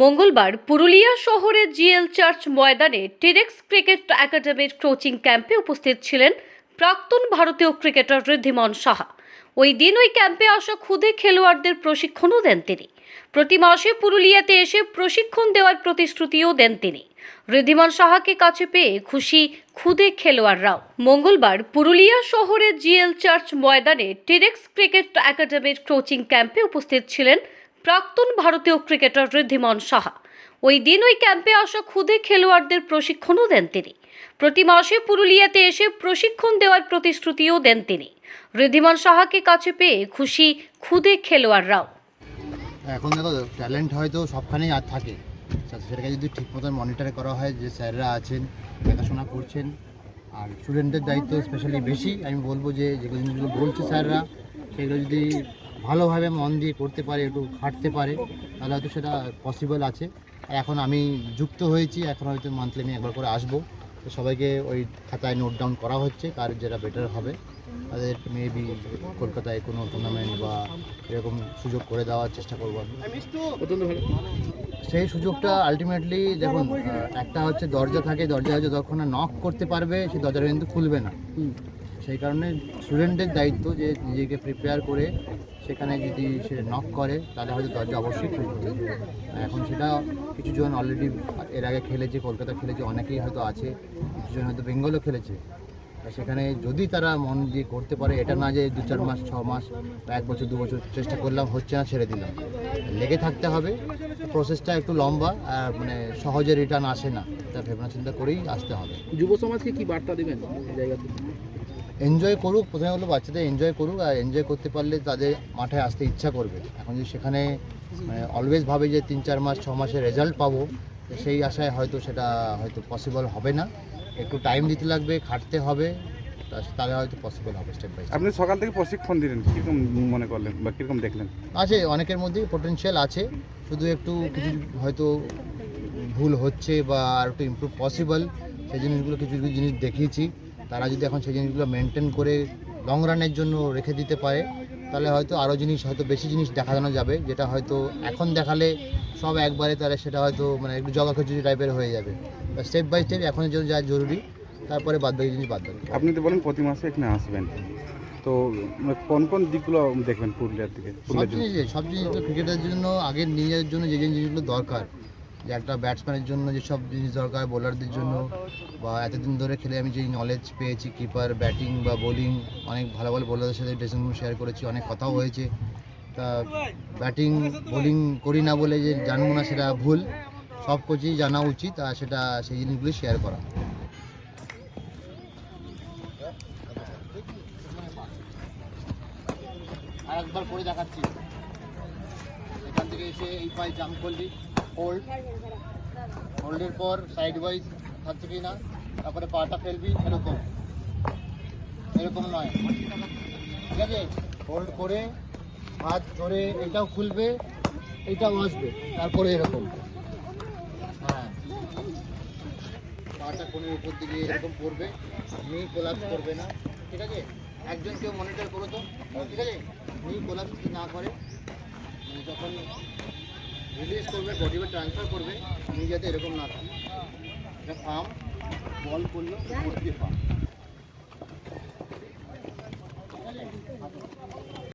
মঙ্গলবার পুরুলিয়া শহরের GL church ময়দানে টিরেক্স ক্রিকেট একাডেমির কোচিং ক্যাম্পে উপস্থিত ছিলেন প্রাক্তন ভারতীয় ক্রিকেটার ঋদ্ধিমন সাহা। ওই দিন ওই ক্যাম্পে আসা খুদে খেলোয়াড়দের প্রশিক্ষণও দেন তিনি। প্রতি মাসে পুরুলিয়াতে এসে প্রশিক্ষণ দেওয়ার প্রতিশ্রুতিও দেন তিনি। ঋদ্ধিমান সাহাকে কাছে পেয়ে খুশি খুদে খেলোয়াড়রাও। মঙ্গলবার পুরুলিয়া শহরের জিএল চার্চ ময়দানে টিরেক্স ক্রিকেট একাডেমির কোচিং ক্যাম্পে উপস্থিত ছিলেন প্রাক্তন ভারতীয় ক্রিকেটার ঋদ্ধিমান সাহা। ওই দিন ওই ক্যাম্পে আসা খুদে খেলোয়াড়দের প্রশিক্ষণও দেন তিনি। প্রতি মাসে পুরুলিয়াতে এসে প্রশিক্ষণ দেওয়ার প্রতিশ্রুতিও দেন তিনি। ঋদ্ধিমান সাহাকে কাছে পেয়ে খুশি খুদে খেলোয়াড়রাও। এখন দেখো ট্যালেন্ট হয়তো সবখানেই আর থাকে। আচ্ছা, সেটাকে যদি ঠিক মতন মনিটর করা হয় যে স্যাররা আছেন দেখাশোনা করছেন আর স্টুডেন্টদের দায়িত্ব স্পেশালি বেশি আমি বলব যে যেগুলো জিনিসগুলো বলছে স্যাররা সেগুলো যদি ভালোভাবে মন দিয়ে করতে পারে, একটু খাটতে পারে, তাহলে হয়তো সেটা পসিবল আছে। এখন আমি যুক্ত হয়েছি, এখন হয়তো মান্থলি আমি একবার করে আসব। তো সবাইকে ওই খাতায় নোট ডাউন করা হচ্ছে, কার যেটা বেটার হবে। তাদের মেবি কলকাতায় কোনো টুর্নামেন্ট বা এরকম সুযোগ করে দেওয়ার চেষ্টা করব সেই সুযোগটা আলটিমেটলি দেখুন একটা হচ্ছে দরজা থাকে, দরজা হচ্ছে যখন নক করতে পারবে, সেই দরজাটা কিন্তু খুলবে না। সেই কারণে স্টুডেন্টের দায়িত্ব যে নিজেকে প্রিপেয়ার করে সেখানে যদি সে নক করে, তাহলে হয়তো দরজা অবশ্যই খুলবে এখন সেটা কিছুজন অলরেডি এর আগে খেলেছে, কলকাতা খেলেছে, অনেকেই হয়তো আছে, কিছুজন হয়তো বেঙ্গলও খেলেছে। সেখানে যদি তারা মন দিয়ে করতে পারে, এটা না যে দু চার মাস, ছ মাস বা এক বছর, দু বছর চেষ্টা করলাম, হচ্ছে না, ছেড়ে দিলাম। লেগে থাকতে হবে প্রসেসটা একটু লম্বা, আর মানে সহজে রিটার্ন আসে না। এটা ভেবনা চিন্তা করেই আসতে হবে। যুব সমাজকে কি বার্তা দেবেন জায়গা থেকে? এনজয় করুক প্রথমে হলো বাচ্চাদের এনজয় করুক আর এনজয় করতে পারলে তাদের মাঠে আসতে ইচ্ছা করবে। এখন যদি সেখানে মানে অলওয়েজ ভাবে যে তিন চার মাস ছ মাসের রেজাল্ট পাবো সেই আশায় হয়তো সেটা হয়তো পসিবল হবে না। একটু টাইম দিতে লাগবে খাটতে হবে তাহলে হয়তো পসিবল হবে স্টেপ বাই আপনি সকাল থেকে প্রশিক্ষণ দিলেন কীরকম মনে করলেন বা কীরকম দেখলেন? আছে অনেকের মধ্যেই পোটেনশিয়াল আছে শুধু একটু কিছু হয়তো ভুল হচ্ছে বা আর একটু ইমপ্রুভ পসিবল সেই জিনিসগুলো কিছু কিছু জিনিস দেখিয়েছি। তারা যদি এখন সেই জিনিসগুলো মেনটেন করে লং রানের জন্য রেখে দিতে পারে তাহলে হয়তো আরও জিনিস হয়তো বেশি জিনিস দেখানো যাবে যেটা হয়তো এখন দেখালে সব একবারে তাহলে সেটা হয়তো মানে একটু জগাখিচুড়ি টাইপের হয়ে যাবে। স্টেপ বাই স্টেপ এখন জন্য যা জরুরি তারপরে বাদ বাকি জিনিস বাদ বাকি। আপনি তো বলেন প্রতি মাসে এখানে আসবেন। তো মানে কোন কোন দিকগুলো দেখবেন পুরুলিয়ার থেকে সব? জিনিস সব জিনিসগুলো ক্রিকেটের জন্য আগে নিজের জন্য যে যে জিনিসগুলো দরকার যে একটা ব্যাটসম্যানের জন্য যেসব জিনিস দরকার বোলারদের জন্য। বা এতদিন ধরে খেলে আমি যে নলেজ পেয়েছি কিপার ব্যাটিং বা বোলিং অনেক ভালো ভালো বোলারদের সাথে ড্রেসিং রুম শেয়ার করেছি, অনেক কথাও হয়েছে। তা ব্যাটিং বোলিং করি না বলে যে জানব না সেটা ভুল। সব কোচই জানা উচিত, আর সেটা সেই জিনিসগুলি শেয়ার করা। একবার করে দেখাচ্ছি। এখান থেকে এসে এই পায়ে জাম্প করলি। হোল্ড হোল্ডের পর সাইড ওয়াইজ থাকছে কি না? তারপরে পাটা ফেলবি, এরকম। এরকম নয়। ঠিক আছে? হোল্ড করে হাত ধরে এটাও খুলবে, এটাও আসবে, তারপরে এরকম। হ্যাঁ। পাটা কোণের উপর দিকে এরকম পড়বে নি কোলাপস করবে না। ঠিক আছে? একজন কেউ মনিটর করো তো। ঠিক আছে? নি কোলাপস যদি না করে মানে যখন रिलीज़ कर बडी में ट्रांसफार कर जाते यम ना फार्म बल कर